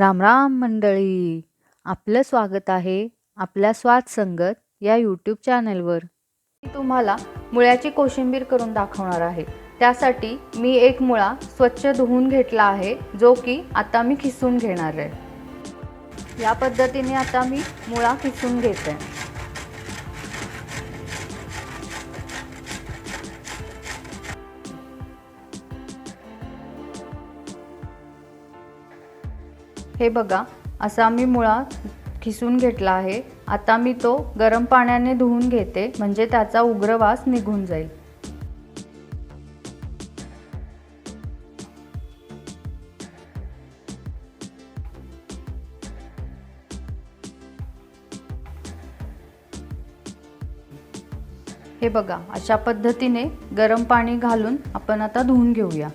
रामराम मंडळी. आपलं स्वागत आहे आपल्या स्वाद संगत या यूट्यूब चॅनलवर मी तुम्हाला मुळ्याची कोशिंबीर करून दाखवणार आहे. त्यासाठी मी एक मुळा स्वच्छ धुवून घेतला आहे जो की आता मी खिसून घेणार आहे. या पद्धतीने आता मी मुळा खिसून घेते. हे बघा असा मी मुळा खिसून घेतला आहे. आता मी तो गरम पाण्याने धुवून घेते म्हणजे त्याचा उग्र वास निघून जाईल. हे बघा अशा पद्धतीने गरम पाणी घालून आपण आता धुवून घेऊया.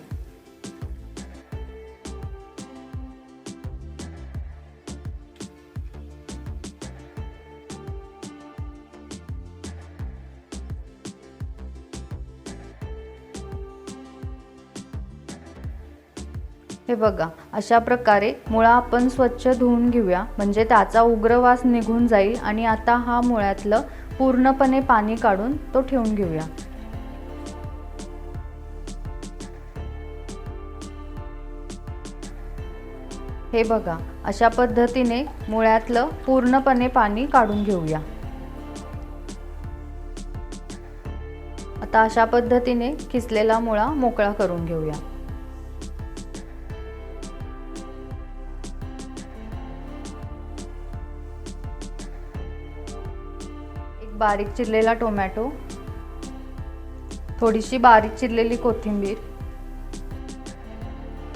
हे बघा अशा प्रकारे मुळा आपण स्वच्छ धुवून घेऊया. म्हणजे त्याचा उग्रवास निघून जाईल आणि आता हा मुळ्यातलं पूर्णपणे पाणी काढून तो ठेवून घेऊया. हे बघा अशा पद्धतीने मुळ्यातलं पूर्णपणे पाणी काढून घेऊया. आता अशा पद्धतीने खिसलेला मुळा मोकळा करून घेऊया. बारीक चिरलेला टोमॅटो थोडीशी बारीक चिरलेली कोथिंबीर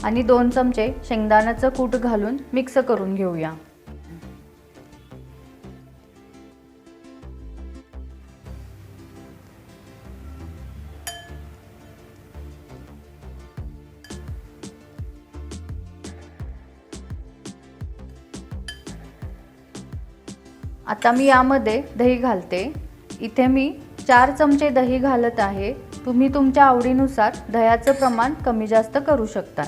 आणि दोन चमचे शेंगदाण्याचं कूट घालून मिक्स करून घेऊया. आता मी यामध्ये दही घालते. इथे मी चार चमचे दही घालत आहे. तुम्ही तुमच्या आवडीनुसार दह्याचं प्रमाण कमी जास्त करू शकता.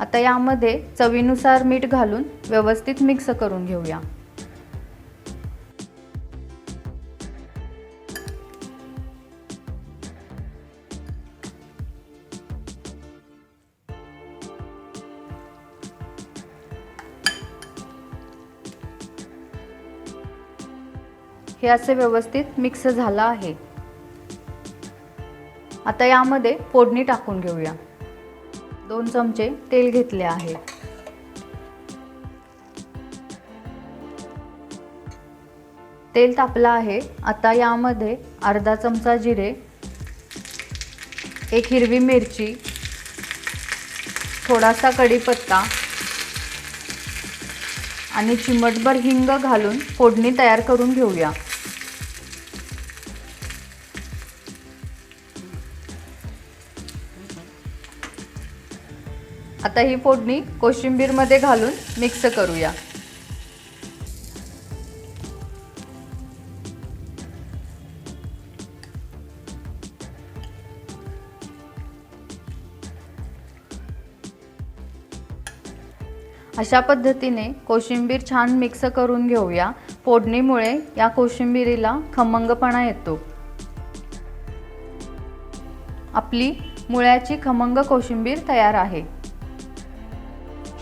आता यामध्ये चवीनुसार मीठ घालून व्यवस्थित मिक्स करून घेऊया. हे असे व्यवस्थित मिक्स झालं आहे. आता यामध्ये फोडणी टाकून घेऊया. दोन चमचे तेल घेतले आहे. तेल तापलं आहे. आता यामध्ये अर्धा चमचा जिरे एक हिरवी मिरची थोडासा कढीपत्ता आणि चिमटभर हिंग घालून फोडणी तयार करून घेऊया. आता ही फोडणी कोशिंबीरमध्ये घालून मिक्स करूया. अशा पद्धतीने कोशिंबीर छान मिक्स करून घेऊया. फोडणीमुळे या कोशिंबिरीला खमंगपणा येतो. आपली मुळ्याची खमंग कोशिंबीर तयार आहे.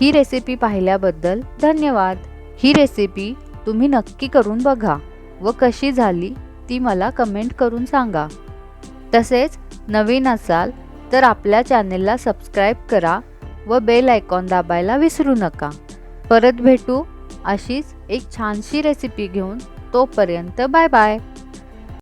ही रेसिपी पाहिल्याबद्दल धन्यवाद. ही रेसिपी तुम्ही नक्की करून बघा व कशी झाली ती मला कमेंट करून सांगा. तसेच नवीन असाल तर आपल्या चॅनेलला सबस्क्राईब करा व बेल आयकॉन दाबायला विसरू नका. परत भेटू अशीच एक छानशी रेसिपी घेऊन तोपर्यंत बाय बाय